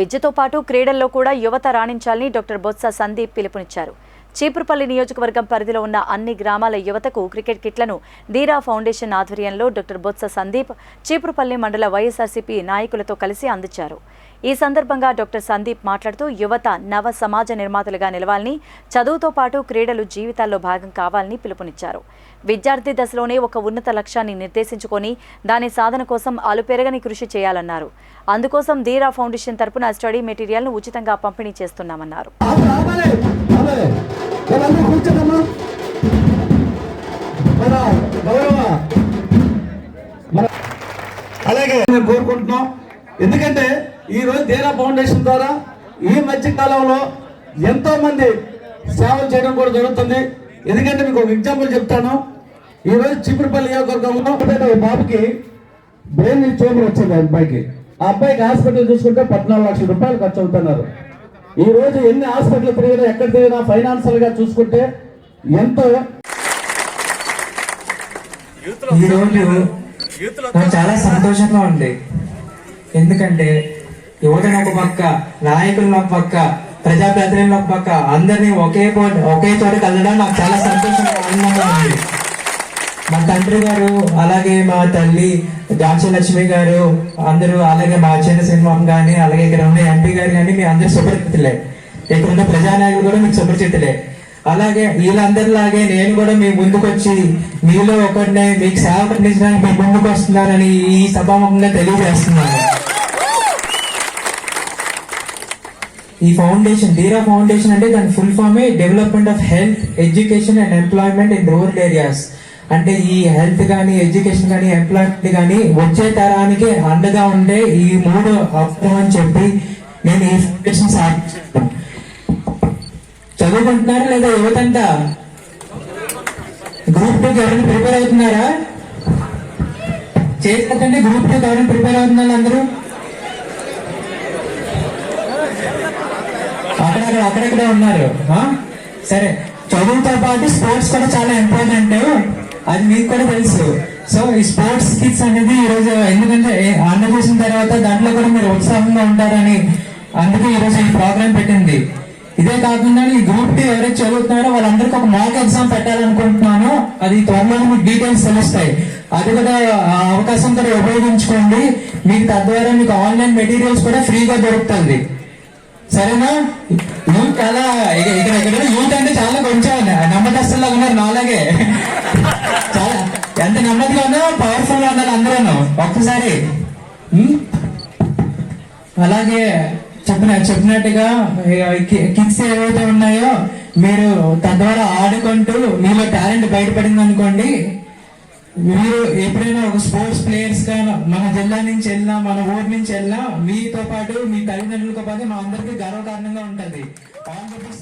విద్యతో పాటు క్రీడల్లో కూడా యువత రాణించాలని డాక్టర్ బొత్స సందీప్ పిలుపునిచ్చారు. చీపురుపల్లి నియోజకవర్గం పరిధిలో ఉన్న అన్ని గ్రామాల యువతకు క్రికెట్ కిట్లను దీరా ఫౌండేషన్ ఆధ్వర్యంలో డాక్టర్ బొత్స సందీప్ చీపురుపల్లి మండల వైఎస్ఆర్సీపీ నాయకులతో కలిసి అందించారు. ఈ సందర్భంగా డాక్టర్ సందీప్ మాట్లాడుతూ యువత నవ సమాజ నిర్మాతలుగా నిలవాలని చదువుతో పాటు క్రీడలు జీవితాల్లో భాగం కావాలని పిలుపునిచ్చారు. విద్యార్థి దశలోనే ఒక ఉన్నత లక్ష్యాన్ని నిర్దేశించుకొని దాని సాధన కోసం అలుపెరగని కృషి చేయాలన్నారు. అందుకోసం ధీరా ఫౌండేషన్ తరపున స్టడీ మెటీరియల్ను ఉచితంగా పంపిణీ చేస్తున్నామన్నారు. అలాగే కోరుకుంటున్నాం. ఎందుకంటే ఈ రోజు దేనా ఫౌండేషన్ ద్వారా ఈ మధ్య కాలంలో ఎంతో మంది సేవలు చేయడం కూడా జరుగుతుంది. ఎందుకంటే మీకు ఒక ఎగ్జాంపుల్ చెప్తాను. ఈ రోజు చిప్పుడుపల్లి నియోజకవర్గంలో ఒక బాబుకి బ్రెయిన్ ట్యూమర్ వచ్చింది ఆ అబ్బాయికి. ఆ అబ్బాయికి హాస్పిటల్ చూసుకుంటే పద్నాలుగు లక్షల రూపాయలు ఖర్చు అవుతున్నారు. ఈ రోజు ఎన్ని హాస్పిటల్ తిరిగినా ఎక్కడ తిరిగినా ఫైనాన్షియల్గా చూసుకుంటే ఎంతో ఈ రోజు నాకు చాలా సంతోషంగా ఉంది. ఎందుకంటే యువతను ఒక పక్క నాయకులను ఒక పక్క ప్రజాప్రతినిధులను ఒక పక్క అందరినీ ఒకే ఒకే చోట కలడం నాకు చాలా సంతోషంగా ఆనందంగా ఉంది. మా తండ్రి గారు అలాగే మా తల్లి ఝాన్సీ లక్ష్మి గారు అందరూ అలాగే మా చిన్న సింహం కానీ అలాగే ఇక్కడ ఉన్న ఎంపీ గారు కానీ మీ అందరు సుపరిచితులే ఇక్కడ ఉన్న ప్రజానాయకులు కూడా మీకు సుపరిచితులే అలాగే వీళ్ళందరిలాగే నేను కూడా మీ ముందుకు వచ్చి మీలో ఒకటినే మీకు సేవ అందించడానికి మీ ముందుకు వస్తున్నారని ఈ సభాముఖంగా తెలియజేస్తున్నాను. ఈ ఫౌండేషన్ ధీరా ఫౌండేషన్ అంటే దాని full ఫామే development of health education and employment in rural areas అంటే ఈ హెల్త్ కానీ ఎడ్యుకేషన్ కానీ ఎంప్లాయ్మెంట్ కానీ వచ్చే తరానికి అండగా ఉండే ఈ మూడు అవసరం అని చెప్పి నేను ఈ ఫౌండేషన్ స్థాపించాను చదువుకుంటున్నారా లేదా యువతంతా గ్రూప్ టూ ఎవరైనా ప్రిపేర్ అవుతున్నారా? చేసినట్టే గ్రూప్ టూ ఎవరైనా ప్రిపేర్ అవుతున్నారు అందరూ? అక్కడక్కడ అక్కడక్కడ ఉన్నారు. సరే చదువుతో పాటు స్పోర్ట్స్ కూడా చాలా ఇంపార్టెంట్. అది మీకు కూడా తెలుసు. సో ఈ స్పోర్ట్స్ కిట్స్ అనేది ఈ రోజు ఎందుకంటే ఆంధ్రప్రదేశ్ చేసిన తర్వాత దాంట్లో కూడా మీరు ఉత్సాహంగా ఉంటారని అందుకే ఈరోజు ఈ ప్రోగ్రామ్ పెట్టింది. ఇదే కాకుండా ఈ గ్రూప్ టీ ఎవరైతే చదువుతున్నారో వాళ్ళందరికీ ఒక మాక్ ఎగ్జామ్ పెట్టాలనుకుంటున్నాను. అది త్వరలో మీకు డీటెయిల్స్ తెలుస్తాయి. అది కూడా అవకాశం కూడా ఉపయోగించుకోండి. మీకు తద్వారా మీకు ఆన్లైన్ మెటీరియల్స్ కూడా ఫ్రీగా దొరుకుతుంది. సరేనా? యూత్ చాలా ఇక్కడ ఇక్కడ యూత్ అంటే చాలా కొంచెం నమ్మకస్తుల్లో ఉన్నారు నాలాగే చాలా ఎంత నెమ్మదిగా ఉన్నా పవర్ఫుల్గా ఉన్నారు అందరూ ఒక్కసారి. అలాగే చెప్పిన చెప్పినట్టుగా కిడ్స్ ఏవైతే ఉన్నాయో మీరు తద్వారా ఆడుకుంటూ మీలో టాలెంట్ బయటపడింది అనుకోండి మీరు ఎప్పుడైనా ఒక స్పోర్ట్స్ ప్లేయర్స్గా మన జిల్లా నుంచి వెళ్ళినా మన ఊరు నుంచి వెళ్ళినా మీతో పాటు మీ తల్లిదండ్రులతో పాటు మా అందరికీ గర్వకారణంగా ఉంటుంది. ఆంధ్రప్రదేశ్